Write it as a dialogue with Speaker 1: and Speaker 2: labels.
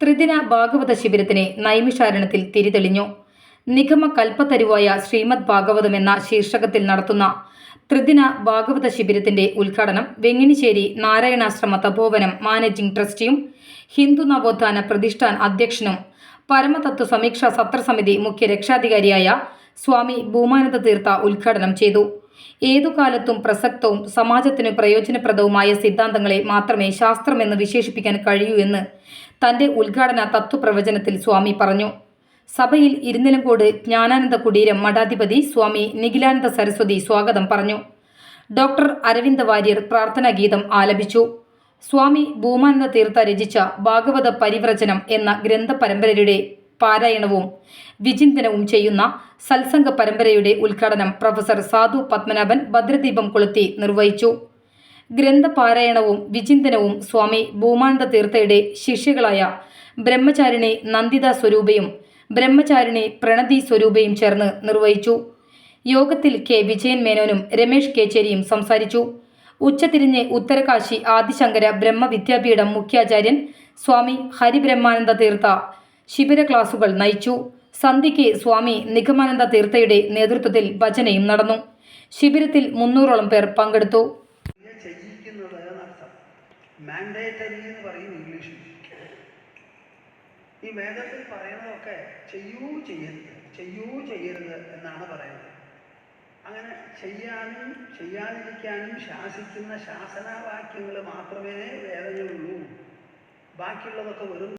Speaker 1: ത്രിദിന ഭാഗവത ശിബിരത്തിന് നൈമിഷാരണത്തിൽ തിരിതെളിഞ്ഞു. നിഗമ കൽപ്പത്തരുവായ ശ്രീമദ് ഭാഗവതം എന്ന ശീർഷകത്തിൽ നടത്തുന്ന ത്രിദിന ഭാഗവത ശിബിരത്തിന്റെ ഉദ്ഘാടനം വെങ്ങിനിശ്ശേരി നാരായണാശ്രമ തപോവനം മാനേജിംഗ് ട്രസ്റ്റിയും ഹിന്ദു നവോത്ഥാന പ്രതിഷ്ഠാൻ അധ്യക്ഷനും പരമതത്വ സമീക്ഷാ സത്രസമിതി മുഖ്യ രക്ഷാധികാരിയായ സ്വാമി ഭൂമാനന്ദ തീർത്ഥ ഉദ്ഘാടനം ചെയ്തു. ഏതു കാലത്തും പ്രസക്തവും സമാജത്തിന് പ്രയോജനപ്രദവുമായ സിദ്ധാന്തങ്ങളെ മാത്രമേ ശാസ്ത്രമെന്ന് വിശേഷിപ്പിക്കാൻ കഴിയൂ എന്ന് തന്റെ ഉദ്ഘാടന തത്വപ്രവചനത്തിൽ സ്വാമി പറഞ്ഞു. സഭയിൽ ഇരുന്നിലങ്കോട് ജ്ഞാനാനന്ദ കുടീരം മഠാധിപതി സ്വാമി നിഖിലാനന്ദ സരസ്വതി സ്വാഗതം പറഞ്ഞു. ഡോക്ടർ അരവിന്ദ വാര്യർ പ്രാർത്ഥനാ ഗീതം ആലപിച്ചു. സ്വാമി ഭൂമാനന്ദ തീർത്ഥ രചിച്ച ഭാഗവത പരിവ്രചനം എന്ന ഗ്രന്ഥ പരമ്പരയുടെ പാരായണവും വിചിന്തനവും ചെയ്യുന്ന സത്സംഗ പരമ്പരയുടെ ഉദ്ഘാടനം പ്രൊഫസർ സാധു പത്മനാഭൻ ഭദ്രദീപം കൊളുത്തി നിർവഹിച്ചു. ഗ്രന്ഥപാരായണവും വിചിന്തനവും സ്വാമി ഭൂമാനന്ദ തീർത്ഥയുടെ ശിഷ്യകളായ ബ്രഹ്മചാരിണി നന്ദിത സ്വരൂപയും ബ്രഹ്മചാരിണി പ്രണതി സ്വരൂപയും ചേർന്ന് നിർവഹിച്ചു. യോഗത്തിൽ കെ. വിജയൻ മേനോനും രമേഷ് കേച്ചേരിയും സംസാരിച്ചു. ഉച്ചതിരിഞ്ഞ് ഉത്തരകാശി ആദിശങ്കര ബ്രഹ്മവിദ്യാപീഠം മുഖ്യാചാര്യൻ സ്വാമി ഹരിബ്രഹ്മാനന്ദ തീർത്ഥ ശിബിര ക്ലാസുകൾ നയിച്ചു. സന്ധ്യയ്ക്ക് സ്വാമി നിഗമാനന്ദ തീർത്ഥയുടെ നേതൃത്വത്തിൽ ഭജനയും നടന്നു. ശിബിരത്തിൽ മുന്നൂറോളം പേർ പങ്കെടുത്തു.
Speaker 2: ചെയ്യിക്കുന്നത് അർത്ഥം. മാൻഡേറ്ററി എന്ന് പറയും ഇംഗ്ലീഷിൽ ഈ വേദത്തിൽ പറയുന്നതൊക്കെ ചെയ്യൂ ചെയ്യരുത് ചെയ്യൂ ചെയ്യരുത് എന്നാണ് പറയുന്നത്. അങ്ങനെ ചെയ്യാനും ചെയ്യാതിരിക്കാനും ശാസിക്കുന്ന ശാസനവാക്യങ്ങൾ മാത്രമേ വേദങ്ങളുള്ളൂ ബാക്കിയുള്ളതൊക്കെ വെറും